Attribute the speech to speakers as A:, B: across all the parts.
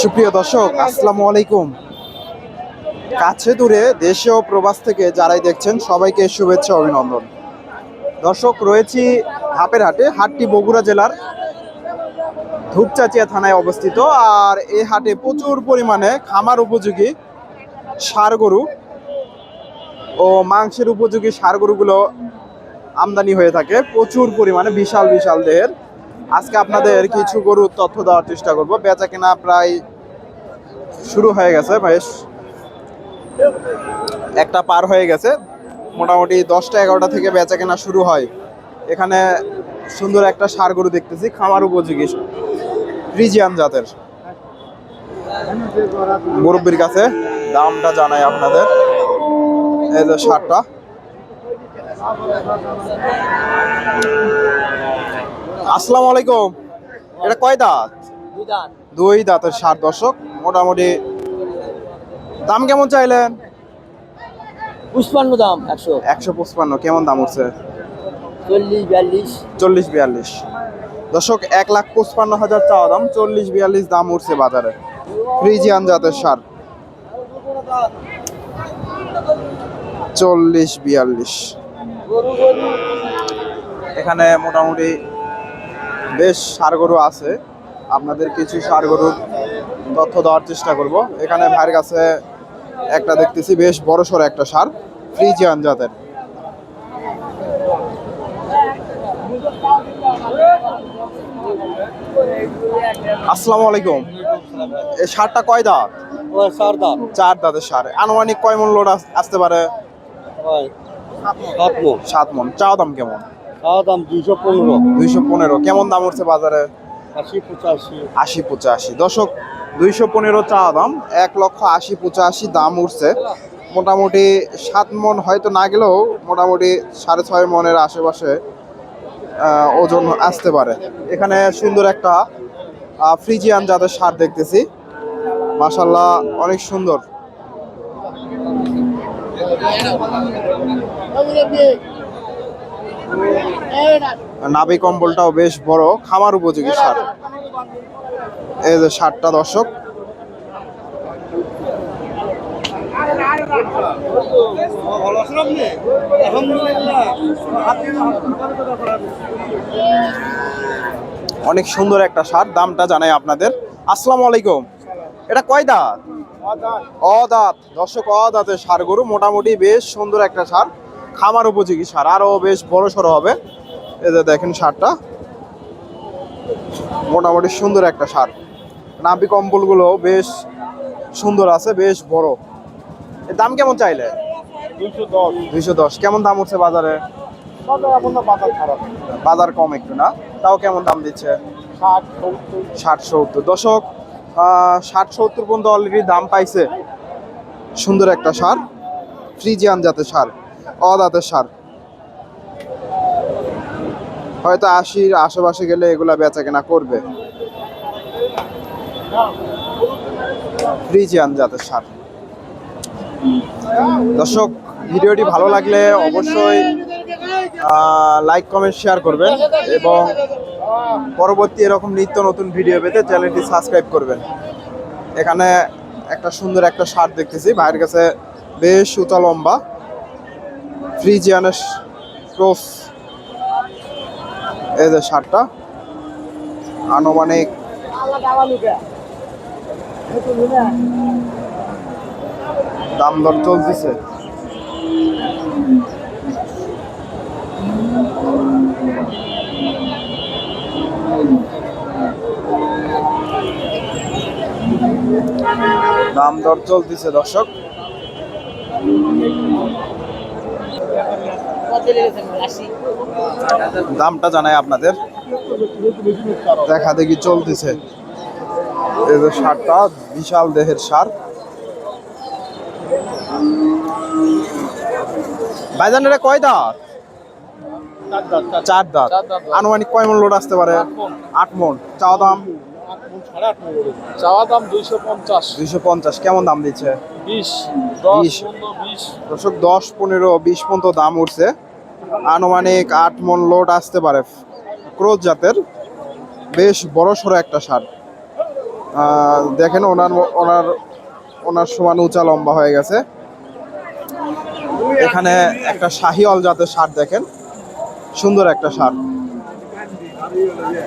A: সুপ্রিয় দর্শক, আসসালামু আলাইকুম। কাছে দূরে দেশে ও প্রবাস থেকে যারাই দেখছেন, সবাইকে শুভেচ্ছা অভিনন্দন। দর্শক, রয়েছি হাপের হাটে হাটটি বগুড়া জেলার ধূপচাচিয়া থানায় অবস্থিত। আর এই হাটে প্রচুর পরিমাণে খামার উপযোগী ষাড় গরু ও মাংসের উপযোগী ষাড় গরুগুলো আমদানি হয়ে থাকে, প্রচুর পরিমাণে বিশাল বিশাল দেহের। আজকে আপনাদের কিছু গরুর তথ্য দেওয়ার চেষ্টা করব। বেচা কেনা প্রায় শুরু হয়ে গেছে বেশ একটা পার হয়ে গেছে। মোটামুটি দশটা, এগারোটা থেকে বেচা কেনা শুরু হয়। এখানে সুন্দর একটা সার গরু দেখতেছি, খামার উপযোগী ফ্রিজিয়ান জাতের। মুরব্বীর কাছে দামটা জানাই আপনাদের। এই যে সারটা। আসসালামু আলাইকুম। এটা কয় দাঁত? দুই দাঁতের ষাট দশক মোটামুটি দাম কেমন চাইলেন?
B: পুষ্পান্ন দাম একশো।
A: একশো পঁচপান্ন কেমন দাম উঠছে
B: চল্লিশ বিয়াল্লিশ।
A: চল্লিশ বিয়াল্লিশ। দর্শক এক লাখ পঁচপান্ন হাজার চাওয়া দাম চল্লিশ বিয়াল্লিশ দাম উঠছে বাজারে। ফ্রিজিয়ান জাতের সার। চল্লিশ বিয়াল্লিশ। এখানে মোটামুটি বেশ গরু আছে। আপনাদের কিছু গরুর তথ্য দেওয়ার চেষ্টা করব। এখানে ভাইয়ের কাছে একটা দেখতেছি বেশ বড় সড়ো একটা সার ফ্রিজিয়ান জাতের। আসসালামু আলাইকুম। এই সারটা কয় দাঁত?
B: চার
A: দাঁতের সার। আনুমানিক কয় আস- আসতে পারে?
B: সাত মো
A: সাত মন। চাওয়া দাম কেমন?
B: চাওয়া দাম দুইশো পনেরো।
A: দুইশো পনেরো। কেমন দাম উঠছে বাজারে?
B: আশি পঁচাশি।
A: আশি পঁচাশি। দশক দুইশো পনেরো চাওয়া দাম এক লক্ষ আশি পঁচাশি দাম উঠছে। মোটামুটি সাত মন হয়তো না গেলেও মোটামুটি সাড়ে ছয় মনের আশেপাশে ওজন আসতে পারে। এখানে সুন্দর একটা ফ্রিজিয়ান জাতের সার দেখতেছি। মাসাল্লাহ অনেক সুন্দর। নাভি কম্বলটাও বেশ বড়, খামার উপযোগী সার। এই যে সারটা, দর্শক। অনেক সুন্দর একটা সার, দামটা জানাই আপনাদের। আসসালামু আলাইকুম। এটা কয় অদাঁত। দর্শক অদাঁতের সার গরু মোটামুটি বেশ সুন্দর একটা সার। খামার উপযোগী সার আরও বেশ বড় সড়ো হবে। যে দেখেন সারটা। মোটামুটি সুন্দর একটা সার। নাভি কম্বলগুলো বেশ সুন্দর আছে বেশ বড়। এর দাম কেমন চাইলে?
B: দুইশো দশ।
A: কেমন দাম উঠছে বাজারে?
B: বাজার খারাপ।
A: বাজার কম একটু না? তাও কেমন দাম দিচ্ছে?
B: ষাট সত্তর।
A: দশক ষাট সত্তর পর্যন্ত অলরেডি দাম পাইছে। সুন্দর একটা সার। ফ্রিজিয়ান জাতের সার অদাতের সার। হয়তো আশির আশেপাশে গেলে এগুলা বেচা কেনা করবে। ফ্রিজিয়ান জাতের সার। দর্শক, ভিডিওটি ভালো লাগলে অবশ্যই লাইক কমেন্ট শেয়ার করবেন এবং পরবর্তী এরকম নিত্য নতুন ভিডিও পেতে চ্যানেলটি সাবস্ক্রাইব করবেন। এখানে একটা সুন্দর একটা শার্ট দেখতেছি। ভাইয়ের কাছে বেশ সুতা লম্বা ফ্রিজিয়ানের ক্রস। এই যে শার্টটা আনুমানিক দাম দর চলতেছে। দাম দর চলতেছে দর্শক। দামটা জানাই আপনাদের। দেখা দেখি চলতেছে। এই যে সারটা বিশাল দেহের সার। ভাইজান এটা কয় দাঁত? চার দাঁত আনুমানিক কয় মন লোড আসতে পারে? আট মন। চাওয়া দাম?
B: চাওয়া দাম দুইশো পঞ্চাশ।
A: দুইশো পঞ্চাশ কেমন দাম দিচ্ছে?
B: বিশ
A: বিশ।
B: দশ পনেরো বিশ
A: পর্যন্ত দাম উঠছে। আনুমানিক আট মন লোড আসতে পারে। ক্রোজ জাতের বেশ বড় সড়ো একটা সার। দেখেন ওনার ওনার ওনার সমান উঁচা লম্বা হয়ে গেছে। এখানে একটা শাহিওয়াল জাতের সার দেখেন। সুন্দর একটা সার।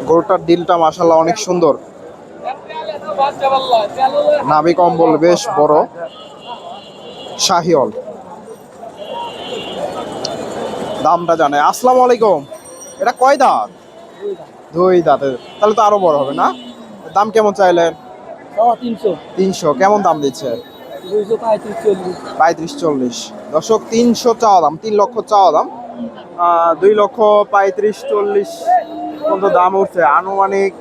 A: গরুটার ডিলটা মাসাল্লাহ অনেক সুন্দর। নাভি কম্বল বেশ বড়। শাহিওল। দামটা জানে আসসালামু আলাইকুম। এটা কয় দাঁত? দুই দাঁতের তাহলে তো আরও বড় হবে না? দাম কেমন চাইলেন?
C: তিনশো।
A: তিনশো। কেমন দাম দিচ্ছে?
C: পঁয়ত্রিশ চল্লিশ।
A: দর্শক তিনশো চাওয়া দাম তিন লক্ষ চাওয়া দাম। দুই লক্ষ পঁয়ত্রিশ চল্লিশ পর্যন্ত দাম উঠছে। আনুমানিক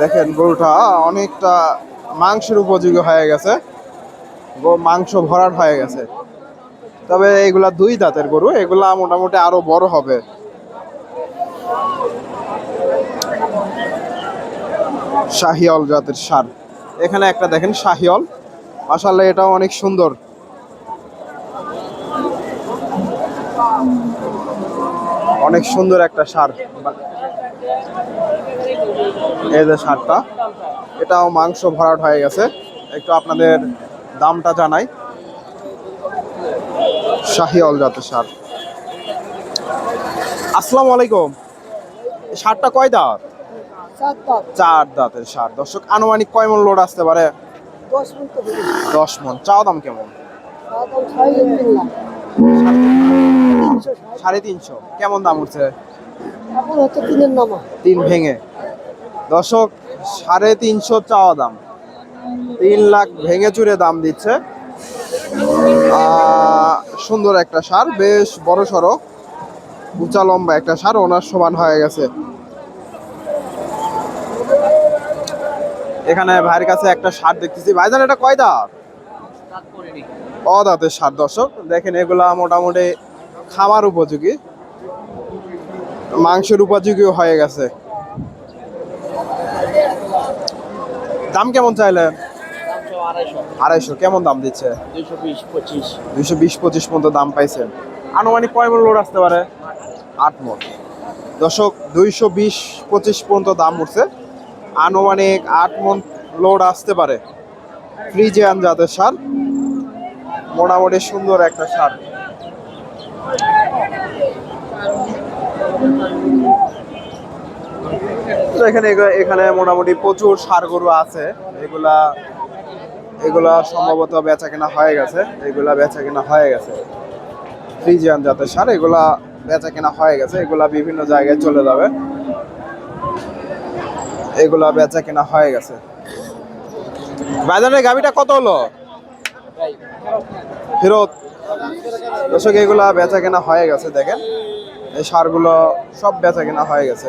A: দেখেন গরুটা অনেকটা মাংসের উপযোগী হয়ে গেছে। মাংস ভরাট হয়ে গেছে। তবে এগুলা দুই দাঁতের গরু, এগুলা মোটামুটি আরও বড় হবে। শাহিয়ল জাতের সার এখানে একটা দেখেন শাহিয়ল মাসাল্লাহ এটাও অনেক সুন্দর। অনেক সুন্দর একটা সার এই যে সারটা এটাও মাংস ভরাট হয়ে গেছে। একটু আপনাদের দামটা জানাই। শাহিওল জাতের সার। আসসালামু আলাইকুম। সারটা কয় দাঁত? চার দাঁতের সার। দর্শক আনুমানিক কয় মন লোড আসতে পারে?
C: দশ
A: মন চাওয়া দাম কেমন। সাড়ে তিনশো কেমন দাম উঠছে? তিন ভেঙে। দর্শক, সাড়ে তিনশো চাওয়া দাম। তিন লাখ ভেঙে চুরে দাম দিচ্ছে। সুন্দর একটা সার, বেশ বড় সড়ো, উঁচা লম্বা একটা সার ওনার সমান হয়ে গেছে। এখানে ভাইয়ের কাছে একটা সার দেখতেছি। ভাইজান, এটা কয় দাঁত? অদাঁতের সার, দর্শক। দেখেন, এগুলা মোটামুটি খাবার উপযোগী। মাংসের উপযোগীও হয়ে গেছে। দাম কেমন চাইলেন আড়াইশো। কেমন দাম দিচ্ছে?
C: দুইশো বিশ পঁচিশ।
A: পর্যন্ত দাম পাইছেন আনুমানিক কয় মন লোড আসতে পারে? আট মন দর্শক দুইশো বিশ পঁচিশ পর্যন্ত দাম উঠছে। আনুমানিক আট মন লোড আসতে পারে। ফ্রিজিয়ান জাতের সার। মোটামুটি সুন্দর একটা সার। তো এখানে এখানে মোটামুটি প্রচুর সার গরু আছে। এগুলা এগুলা সম্ভবত বেচা কেনা হয়ে গেছে। এগুলা বেচা কেনা হয়ে গেছে। ফ্রিজিয়ান জাতের সার, এগুলা বেচা কেনা হয়ে গেছে। এগুলা বিভিন্ন জায়গায় চলে যাবে। এগুলা বেচা কেনা হয়ে গেছে। বাজারের গাবিটা কত হলো? ফেরত। দর্শক, এগুলা বেচা কেনা হয়ে গেছে, দেখেন। এই সারগুলো সব বেচা কেনা হয়ে গেছে।